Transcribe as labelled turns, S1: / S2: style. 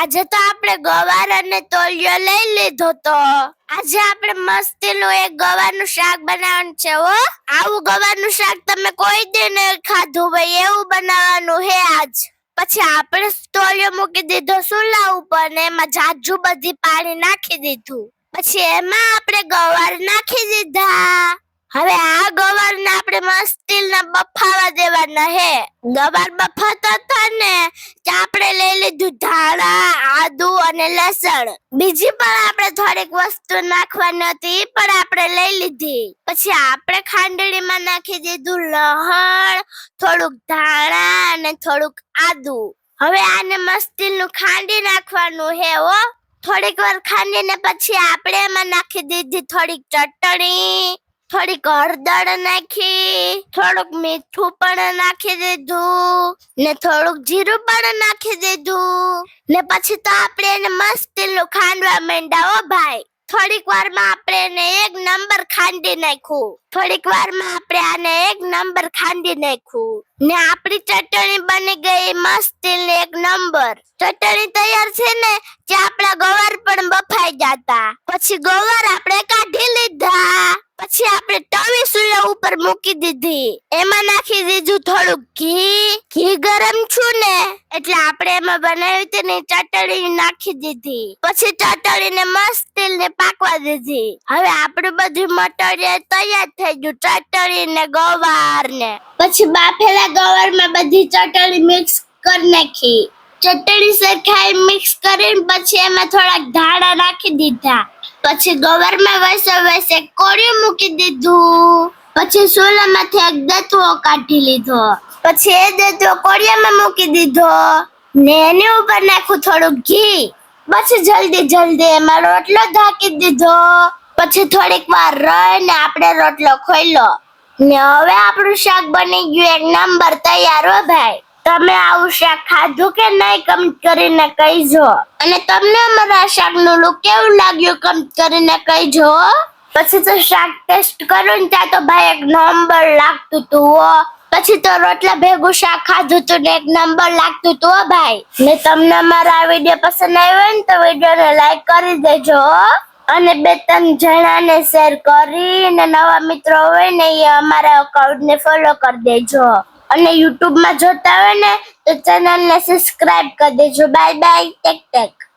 S1: આજે તો આપણે ગવાર અને તોલિયો લઈ લીધો તો. આજે આપણે મસ્તીનું એક ગવારનું શાક બનાવવાનું છે હો. આવું ગવાનું શાક તમે કોઈ દિન ખાધું ભાઈ, એવું બનાવવાનું હે આજ. પછી આપણે તોલિયો મૂકી દીધો સુલા ઉપર ને એમાં જાજુ બધી પાણી નાખી દીધું. પછી એમાં આપણે ગવાર નાખી દીધા. હવે આ ગવારને આપણે મસ્તીના બફાવા દેવાના હે. ગવાર બફાતા હતા ને આપણે લઈ લીધું ધાણા, આદુ અને લસણ. બીજી પણ આપણે થોડીક વસ્તુ નાખવાની હતી પણ આપણે લઈ લીધી. પછી આપણે ખાંડણીમાં નાખી દીધું લહણ, થોડુંક ધાણા અને થોડુંક આદુ. હવે આને મસ્તીનું ખાંડી નાખવાનું હે હો. થોડીક વાર ખાંડીને પછી આપણે એમાં નાખી દીધી થોડીક ચટણી. થોડીક હળદર નાખી, થોડુંક મીઠું પણ નાખી દીધું, ને થોડુંક જીરું પણ નાખી દીધું. ને પછી તો આપણે એને મસ્ત ખાંડવા માંડ્યા ભાઈ. થોડીક વારમાં આપણે એને એક નંબર ખાંડી નાખ્યું. થોડીક વારમાં આપણે આને એક નંબર ખાંડી નાખ્યું. ને આપણી ચટણી બની ગઈ મસ્તી એક નંબર. ચટણી તૈયાર છે ને, જે આપણા ગવાર પણ બફાઈ જતા. પછી ગવાર આપણે પછી આપણે તવી સુલા ઉપર મૂકી દીધી. એમાં નાખી દીધું થોડું ઘી. ઘી ગરમ છું ને, એટલે આપણે એમાં બનાવી હતી ચટણી નાખી દીધી. પછી ચટણીને મસ્ત તેલને પાકવા દીધી. હવે આપણું બધું મટીરિયલ તૈયાર થઈ ગયું ચટણી ને ગવાર ને પછી બાફેલા ગવારમાં બધી ચટણી મિક્સ કરી નાખી. ચટણી સરખાઈ મિક્સ કરીને પછી એમાં થોડાક ધાણા નાખી દીધા. પછી ગવરમાં વસે વસે કોળિયું મૂકી દીધું. પછી સોલામાંથી એક દતવો કાઢી લીધો. પછી એ દતવો કોળિયામાં મૂકી દીધો. ને એની ઉપર નાખ્યું થોડું ઘી. પછી જલ્દી જલ્દી એમાં રોટલો ઢાંકી દીધો. પછી થોડીક વાર રહીને આપણે રોટલો ખોલ્યો ને હવે આપણું શાક બની ગયું એક નંબર તૈયાર હો ભાઈ. તમે આવું શાક ખાધું કે નહીં કમેન્ટ કરીને કહીજો. અને તમને અમારા શાકનું લુક કેવું લાગ્યું કમેન્ટ કરીને કહીજો? પછી તો શાક ટેસ્ટ કરું ને ત્યાં તો ભાઈ એક નંબર લાગતું તું પછી તો રોટલા ભેગું શાક ખાધું તું ને એક નંબર લાગતું તું ભાઈ. ને તમને અમારા આ વીડિયો પસંદ આવ્યો ને તો વિડીયોને લાઈક કરી દેજો અને બે ત્રણ જણાને શેર કરી ને નવા મિત્રો હોય ને એ અમારા અકાઉન્ટને ફોલો કરી દેજો. અને યુટ્યુબમાં જોતા હોય ને તો ચેનલને સબસ્ક્રાઇબ કરી દેજો. Bye bye take tech